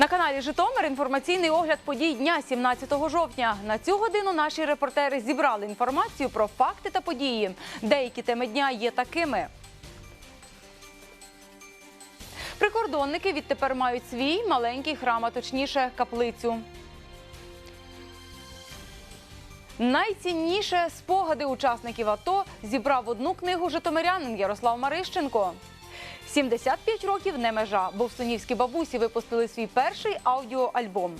На каналі Житомир інформаційний огляд подій дня 17 жовтня. На цю годину наші репортери зібрали інформацію про факти та події. Деякі теми дня є такими. Прикордонники відтепер мають свій маленький храм, а точніше каплицю. Найцінніше спогади учасників АТО зібрав одну книгу житомирянин Ярослав Марищенко. 75 років не межа, бо в Сунівській бабусі випустили свій перший аудіоальбом.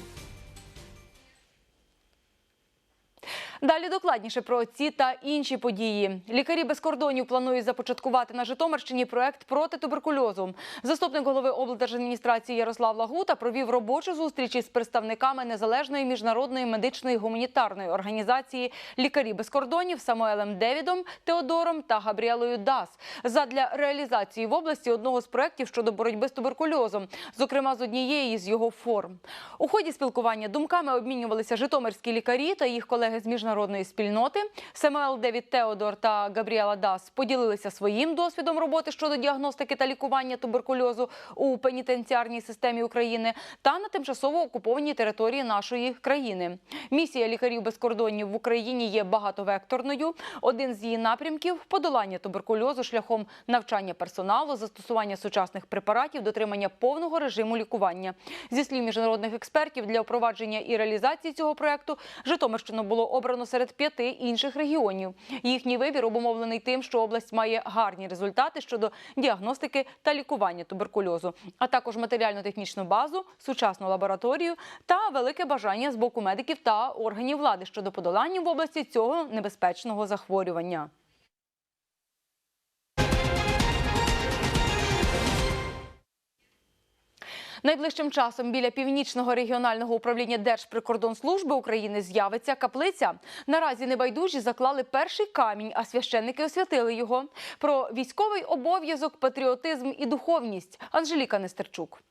Далі докладніше про ці та інші події. Лікарі без кордонів планують започаткувати на Житомирщині проект проти туберкульозу. Заступник голови облдержадміністрації Ярослав Лагута провів робочу зустріч із представниками незалежної міжнародної медичної гуманітарної організації Лікарі без кордонів Самуелем Девідом, Теодором та Габріелою Дас задля реалізації в області одного з проєктів щодо боротьби з туберкульозом, зокрема з однієї з його форм. У ході спілкування думками обмінювалися житомирські лікарі та їх колеги з міжнародної спільноти. Самуел Девід Теодор та Габріела Дас поділилися своїм досвідом роботи щодо діагностики та лікування туберкульозу у пенітенціарній системі України та на тимчасово окупованій території нашої країни. Місія лікарів без кордонів в Україні є багатовекторною. Один з її напрямків подолання туберкульозу шляхом навчання персоналу, застосування сучасних препаратів, дотримання повного режиму лікування. Зі слів міжнародних експертів для впровадження і реалізації цього проекту Житомирщину було обрано серед п'яти інших регіонів. Їхній вибір обумовлений тим, що область має гарні результати щодо діагностики та лікування туберкульозу, а також матеріально-технічну базу, сучасну лабораторію та велике бажання з боку медиків та органів влади щодо подолання в області цього небезпечного захворювання. Найближчим часом біля північного регіонального управління Держприкордонслужби України з'явиться каплиця. Наразі небайдужі заклали перший камінь, а священники освятили його. Про військовий обов'язок, патріотизм і духовність. Анжеліка Нестерчук.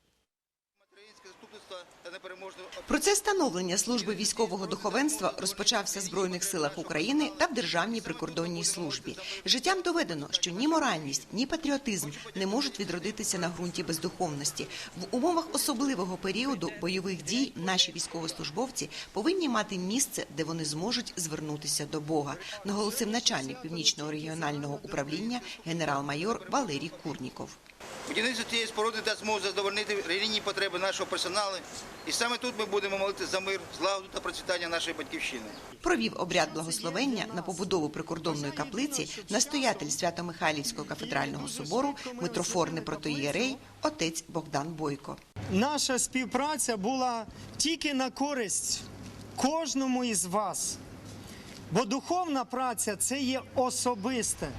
Процес становлення служби військового духовенства розпочався в Збройних силах України та в Державній прикордонній службі. Життям доведено, що ні моральність, ні патріотизм не можуть відродитися на ґрунті бездуховності. В умовах особливого періоду бойових дій наші військовослужбовці повинні мати місце, де вони зможуть звернутися до Бога. Наголосив начальник північного регіонального управління генерал-майор Валерій Курніков. Будівництво цієї споруди дасть змогу задовольнити релігійні потреби нашого персоналу. І саме тут ми будемо молити за мир, злагоду та процвітання нашої батьківщини. Провів обряд благословення на побудову прикордонної каплиці настоятель Свято-Михайлівського кафедрального собору митрофорний протоїєрей отець Богдан Бойко. наша співпраця була тільки на користь кожному із вас. Бо духовна праця це є особисте.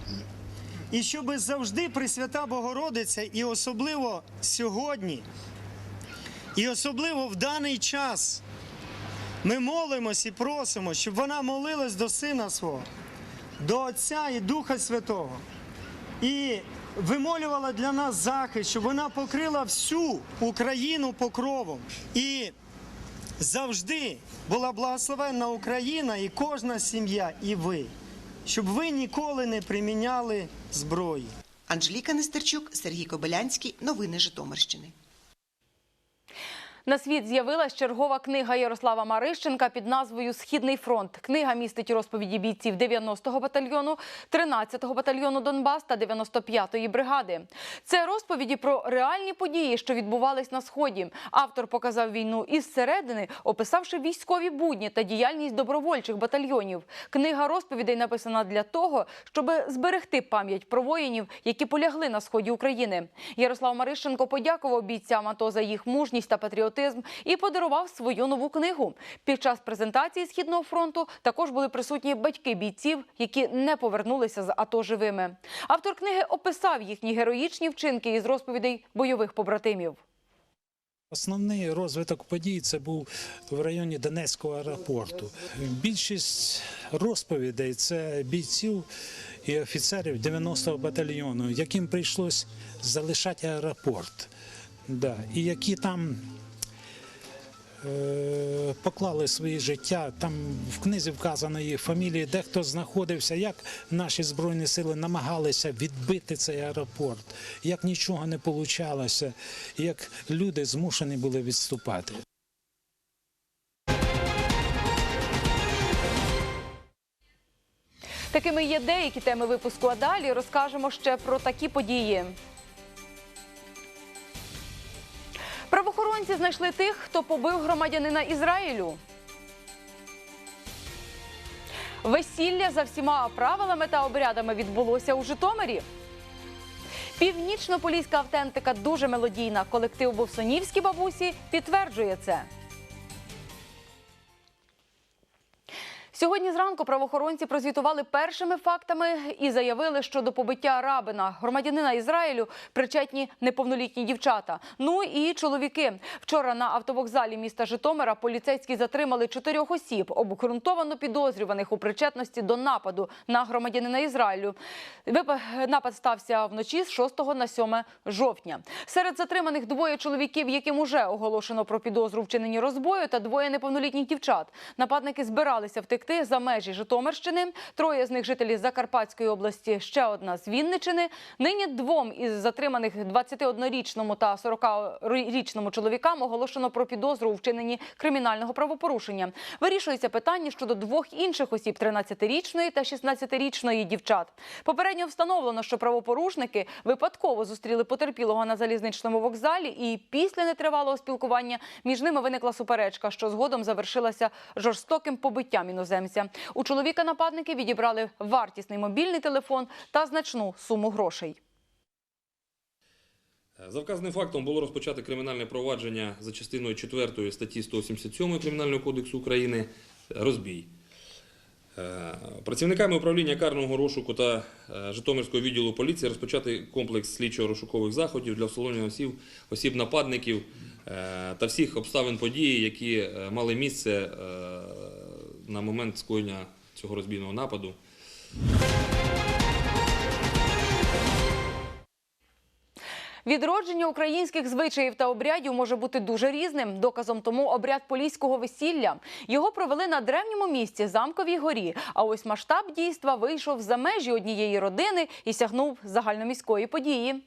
І щоб завжди Пресвята Богородиця, і особливо сьогодні, і особливо в даний час, ми молимось і просимо, щоб вона молилась до Сина свого, до Отця і Духа Святого і вимолювала для нас захист, щоб вона покрила всю Україну покровом. І завжди була благословенна Україна і кожна сім'я, і ви, щоб ви ніколи не приміняли зброї. Анжеліка Нестерчук, Сергій Кобилянський. Новини Житомирщини. На світ з'явилась чергова книга Ярослава Марищенка під назвою Східний фронт. Книга містить розповіді бійців 90-го батальйону, 13-го батальйону Донбас та 95-ї бригади. Це розповіді про реальні події, що відбувались на сході. Автор показав війну із середини, описавши військові будні та діяльність добровольчих батальйонів. Книга розповідей написана для того, щоб зберегти пам'ять про воїнів, які полягли на сході України. Ярослав Марищенко подякував бійцям АТО за їх мужність та патріотизм і подарував свою нову книгу. Під час презентації східного фронту також були присутні батьки бійців, які не повернулися з АТО живими. Автор книги описав їхні героїчні вчинки із розповідей бойових побратимів. Основний розвиток подій це був в районі Донецького аеропорту. Більшість розповідей це бійців і офіцерів 90-го батальйону, яким прийшлось залишати аеропорт. І які там поклали свої життя. Там в книзі вказано їх фамілії, де хто знаходився, як наші збройні сили намагалися відбити цей аеропорт, як нічого не получалося, як люди змушені були відступати. Такими є деякі теми випуску. А далі розкажемо ще про такі події. Правоохоронці знайшли тих, хто побив громадянина Ізраїлю. Весілля за всіма правилами та обрядами відбулося у Житомирі. Північно-поліська автентика дуже мелодійна. Колектив Бовсонівські бабусі підтверджує це. Сьогодні зранку правоохоронці прозвітували першими фактами і заявили, що до побиття рабина, громадянина Ізраїлю, причетні неповнолітні дівчата. Ну і чоловіки. Вчора на автовокзалі міста Житомира поліцейські затримали чотирьох осіб, обґрунтовано підозрюваних у причетності до нападу на громадянина Ізраїлю. Напад стався вночі з 6 на 7 жовтня. Серед затриманих двоє чоловіків, яким уже оголошено про підозру вчиненні розбою, та двоє неповнолітніх дівчат. Нападники збиралися втекти за межі Житомирщини. Троє з них жителі Закарпатської області, ще одна з Вінничини. Нині двом із затриманих 21-річному та 40-річному чоловікам оголошено про підозру у вчиненні кримінального правопорушення. Вирішується питання щодо двох інших осіб 13-річної та 16-річної дівчат. Попередньо встановлено, що правопорушники випадково зустріли потерпілого на залізничному вокзалі, і після нетривалого спілкування між ними виникла суперечка, що згодом завершилася жорстоким побиттям іноземця. У чоловіка нападники відібрали вартісний мобільний телефон та значну суму грошей. За вказаним фактом було розпочати кримінальне провадження за частиною 4 статті 187 Кримінального кодексу України розбій. Е, Працівниками управління карного розшуку та е, Житомирського відділу поліції розпочати комплекс слідчо-розшукових заходів для встановлення осіб, осіб нападників е, та всіх обставин події, які мали місце на момент скоєння цього розбійного нападу. Відродження українських звичаїв та обрядів може бути дуже різним. Доказом тому обряд поліського весілля. Його провели на древньому місці замковій горі. А ось масштаб дійства вийшов за межі однієї родини і сягнув загальноміської події.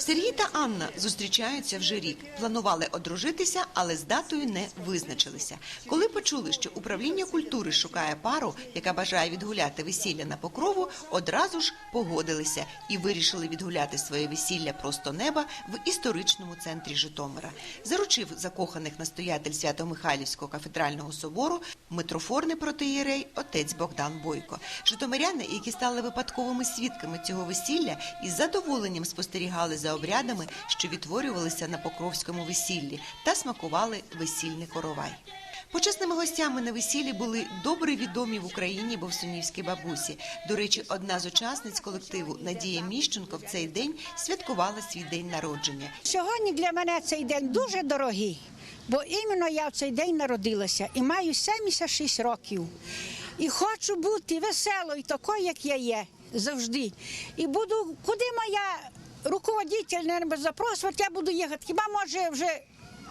Сергій та Анна зустрічаються вже рік. Планували одружитися, але з датою не визначилися. Коли почули, що управління культури шукає пару, яка бажає відгуляти весілля на покрову, одразу ж погодилися і вирішили відгуляти своє весілля просто неба в історичному центрі Житомира. Заручив закоханих настоятель Свято-Михайлівського кафедрального собору митрофорний протиєрей отець Богдан Бойко. Житомиряни, які стали випадковими свідками цього весілля, із задоволенням спостерігали за обрядами, що відтворювалися на покровському весіллі, та смакували весільний коровай. Почесними гостями на весіллі були добре відомі в Україні бовсунівські бабусі. До речі, одна з учасниць колективу Надія Міщенко в цей день святкувала свій день народження. Сьогодні для мене цей день дуже дорогий, бо іменно я в цей день народилася і маю 76 років. І хочу бути веселою, такою, як я є, завжди. І буду, куди моя руководитель не запросить, я буду їхати. Хіба може вже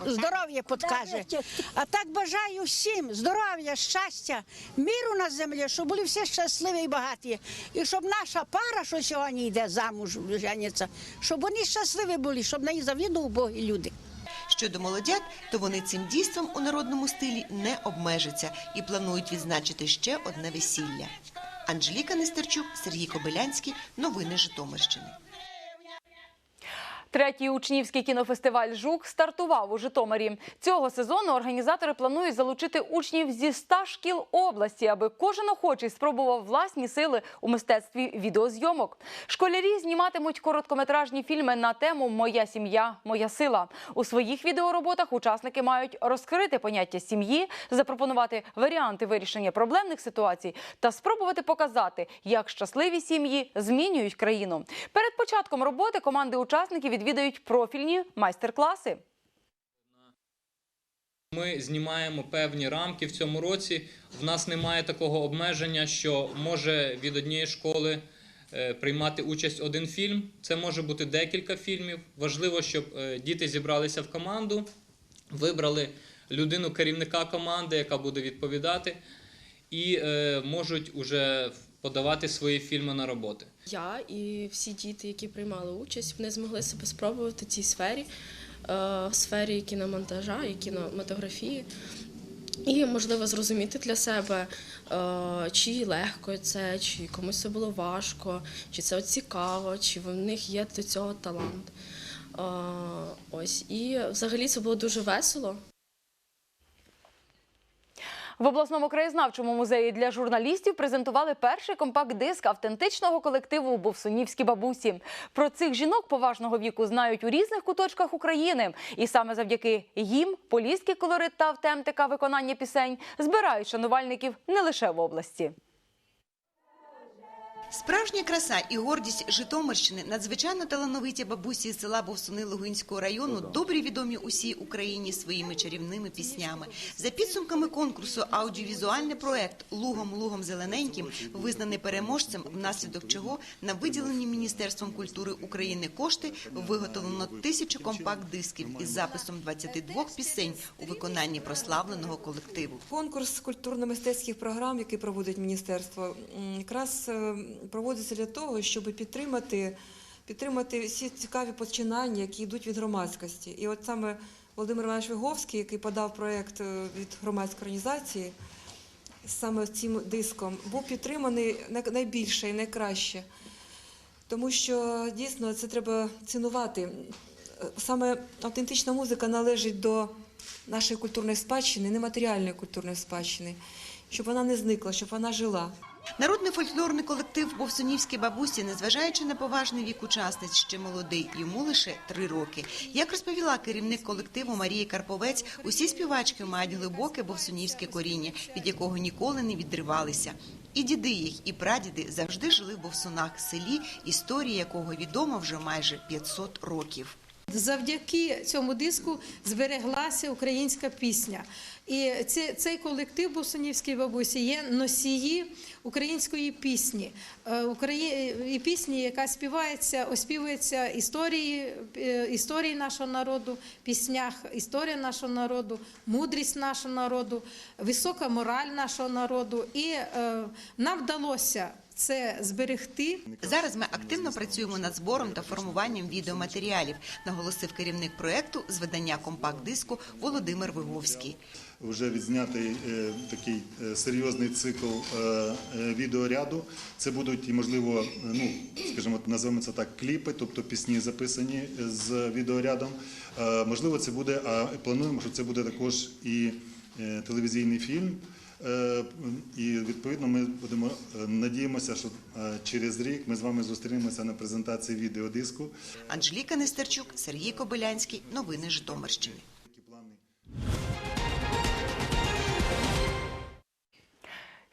здоров'я підкаже. А так бажаю всім здоров'я, щастя, міру на землі, щоб були всі щасливі і багаті. І щоб наша пара, що сьогодні йде замуж, жениться, щоб вони щасливі були, щоб неї завідували Боги люди. Щодо молодят, то вони цим дійством у народному стилі не обмежаться і планують відзначити ще одне весілля. Анжеліка Нестерчук, Сергій Кобилянський. Новини Житомирщини. Третій учнівський кінофестиваль Жук стартував у Житомирі. Цього сезону організатори планують залучити учнів зі 100 шкіл області, аби кожен охочий спробував власні сили у мистецтві відеозйомок. Школярі зніматимуть короткометражні фільми на тему Моя сім'я, моя сила. У своїх відеороботах учасники мають розкрити поняття сім'ї, запропонувати варіанти вирішення проблемних ситуацій та спробувати показати, як щасливі сім'ї змінюють країну. Перед початком роботи команди учасників відвідають профільні майстер-класи. Ми знімаємо певні рамки в цьому році. В нас немає такого обмеження, що може від однієї школи е, приймати участь один фільм. Це може бути декілька фільмів. Важливо, щоб е, діти зібралися в команду, вибрали людину керівника команди, яка буде відповідати, і е, можуть уже подавати свої фільми на роботи. Я і всі діти, які приймали участь, вони змогли себе спробувати в цій сфері, е, в сфері кіномонтажа і кінематографії. І можливо зрозуміти для себе, е, чи легко це, чи комусь це було важко, чи це цікаво, чи в них є до цього талант. Е, Ось і взагалі це було дуже весело. В обласному краєзнавчому музеї для журналістів презентували перший компакт-диск автентичного колективу Бовсунівські бабусі. Про цих жінок поважного віку знають у різних куточках України, і саме завдяки їм поліський колорит та автентика виконання пісень збирають шанувальників не лише в області. Справжня краса і гордість Житомирщини надзвичайно талановиті бабусі з села Бовсуни Лугинського району добрі відомі усій Україні своїми чарівними піснями. За підсумками конкурсу аудіовізуальний проект Лугом Лугом Зелененьким визнаний переможцем, внаслідок чого на виділені Міністерством культури України кошти виготовлено тисячу компакт-дисків із записом 22 пісень у виконанні прославленого колективу. Конкурс культурно-мистецьких програм, який проводить міністерство, якраз е, проводиться для того, щоб підтримати, підтримати всі цікаві починання, які йдуть від громадськості. І от саме Володимир Іванович Виговський, який подав проєкт е, від громадської організації, саме цим диском, був підтриманий най- найбільше і найкраще. Тому що дійсно це треба цінувати. Саме автентична музика належить до нашої культурної спадщини, нематеріальної культурної спадщини, щоб вона не зникла, щоб вона жила. Народний фольклорний колектив Бовсунівські бабусі, незважаючи на поважний вік учасниць, ще молодий, йому лише три роки. Як розповіла керівник колективу Марія Карповець, усі співачки мають глибоке бовсунівське коріння, від якого ніколи не відривалися. І діди їх, і прадіди завжди жили в Бовсунах, селі, історія якого відома вже майже 500 років. Завдяки цьому диску збереглася українська пісня. І ці- цей колектив Бусунівській бабусі є носії української пісні. Е, І пісні, яка співається, оспівується історії, е, історії нашого народу, піснях історія нашого народу, мудрість нашого народу, висока мораль нашого народу. І е, нам вдалося це зберегти. Зараз ми активно працюємо над збором та формуванням відеоматеріалів, наголосив керівник проекту з видання компакт-диску Володимир Виговський. Вже відзнятий е, такий е, серйозний цикл е, відеоряду. Це будуть і можливо, ну скажімо, називаємо це так, кліпи, тобто пісні записані з відеорядом. Можливо, це буде, а плануємо, що це буде також і телевізійний фільм. І відповідно ми будемо надіємося, що через рік ми з вами зустрінемося на презентації відеодиску. Анжеліка Нестерчук, Сергій Кобилянський. Новини Житомирщини.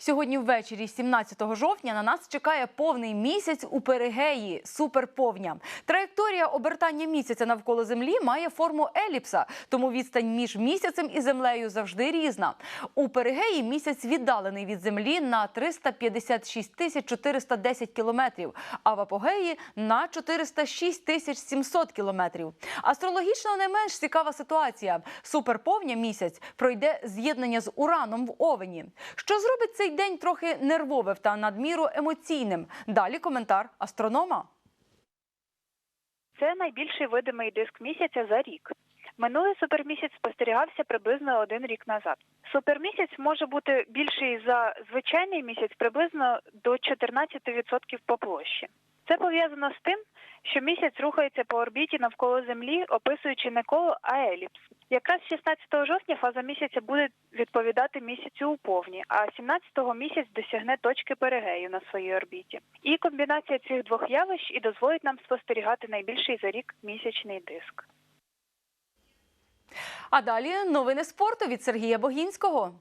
Сьогодні ввечері, 17 жовтня, на нас чекає повний місяць у перигеї суперповня. Траєкторія обертання місяця навколо землі має форму еліпса, тому відстань між місяцем і землею завжди різна. У перигеї місяць віддалений від землі на 356 тисяч 410 кілометрів, а в апогеї на 406 тисяч 700 кілометрів. Астрологічно не менш цікава ситуація. Суперповня місяць пройде з'єднання з ураном в овені. Що зробить цей день трохи нервовим та надміру емоційним? Далі коментар астронома. Це найбільший видимий диск місяця за рік. Минулий супермісяць спостерігався приблизно один рік назад. Супермісяць може бути більший за звичайний місяць приблизно до 14% по площі. Це пов'язано з тим, що місяць рухається по орбіті навколо Землі, описуючи не коло, а еліпс. Якраз 16 жовтня фаза місяця буде відповідати місяцю у повні, а 17-го місяць досягне точки перигею на своїй орбіті. І комбінація цих двох явищ і дозволить нам спостерігати найбільший за рік місячний диск. А далі новини спорту від Сергія Богінського.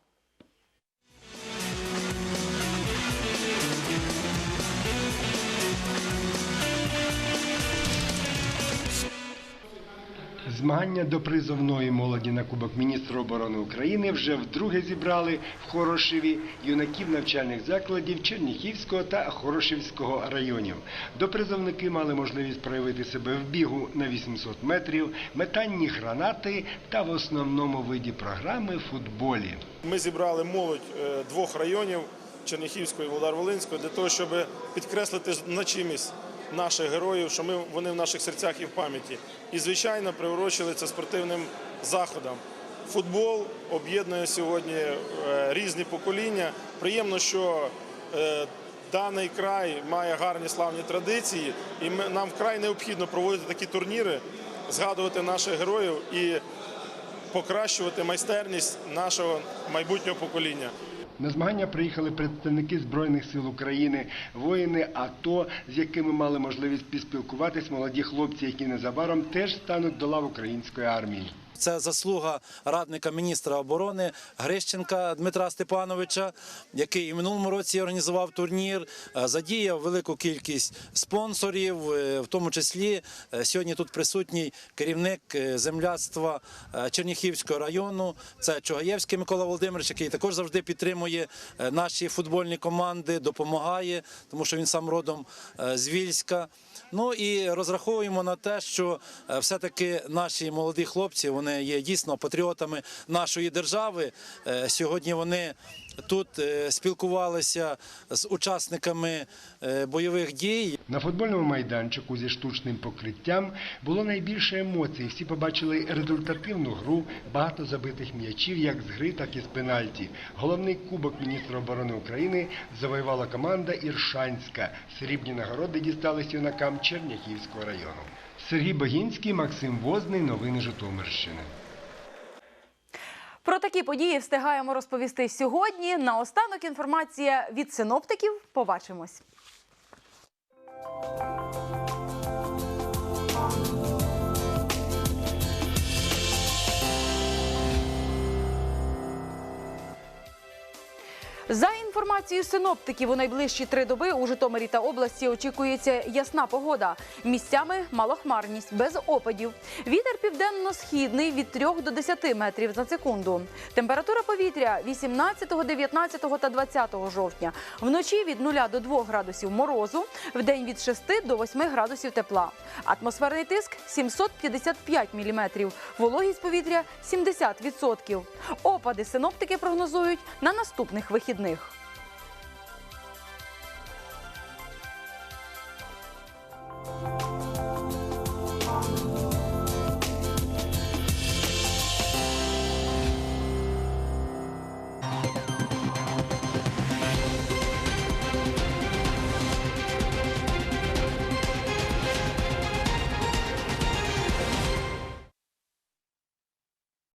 Змагання до призовної молоді на Кубок міністра оборони України вже вдруге зібрали в Хорошеві юнаків навчальних закладів Черніхівського та Хорошівського районів. Допризовники мали можливість проявити себе в бігу на 800 метрів, метанні гранати та в основному виді програми футболі. Ми зібрали молодь е, двох районів Черніхівського і Володар-Волинського для того, щоб підкреслити значимість наших героїв, що ми вони в наших серцях і в пам'яті. І звичайно, приурочили це спортивним заходам. Футбол об'єднує сьогодні е, різні покоління. Приємно, що е, даний край має гарні славні традиції, і ми, нам вкрай необхідно проводити такі турніри, згадувати наших героїв і покращувати майстерність нашого майбутнього покоління. На змагання приїхали представники Збройних сил України, воїни АТО, з якими мали можливість поспілкуватись молоді хлопці, які незабаром теж стануть до лав української армії. Це заслуга радника міністра оборони Грищенка Дмитра Степановича, який і в минулому році організував турнір, е, задіяв велику кількість спонсорів, е, в тому числі е, сьогодні тут присутній керівник земляцтва Черніхівського району. Це Чугаєвський Микола Володимирович, який також завжди підтримує наші футбольні команди, допомагає, тому що він сам родом з Вільська. Ну і розраховуємо на те, що е, все-таки наші молоді хлопці вони є дійсно патріотами нашої держави. Е, Сьогодні вони тут е, спілкувалися з учасниками е, бойових дій. На футбольному майданчику зі штучним покриттям було найбільше емоцій. Всі побачили результативну гру, багато забитих м'ячів, як з гри, так і з пенальті. Головний кубок міністра оборони України завоювала команда Іршанська. Срібні нагороди дістались юнакам Черняхівського району. Сергій Богінський, Максим Возний. Новини Житомирщини. Про такі події встигаємо розповісти сьогодні. Наостанок інформація від синоптиків. Побачимось. За інформацією синоптиків, у найближчі три доби у Житомирі та області очікується ясна погода. Місцями малохмарність, без опадів. Вітер південно-східний від 3 до 10 метрів за секунду. Температура повітря 18, 19 та 20 жовтня. Вночі від 0 до 2 градусів морозу, вдень від 6 до 8 градусів тепла. Атмосферний тиск 755 міліметрів. Вологість повітря 70%. Опади синоптики прогнозують на наступних вихідних.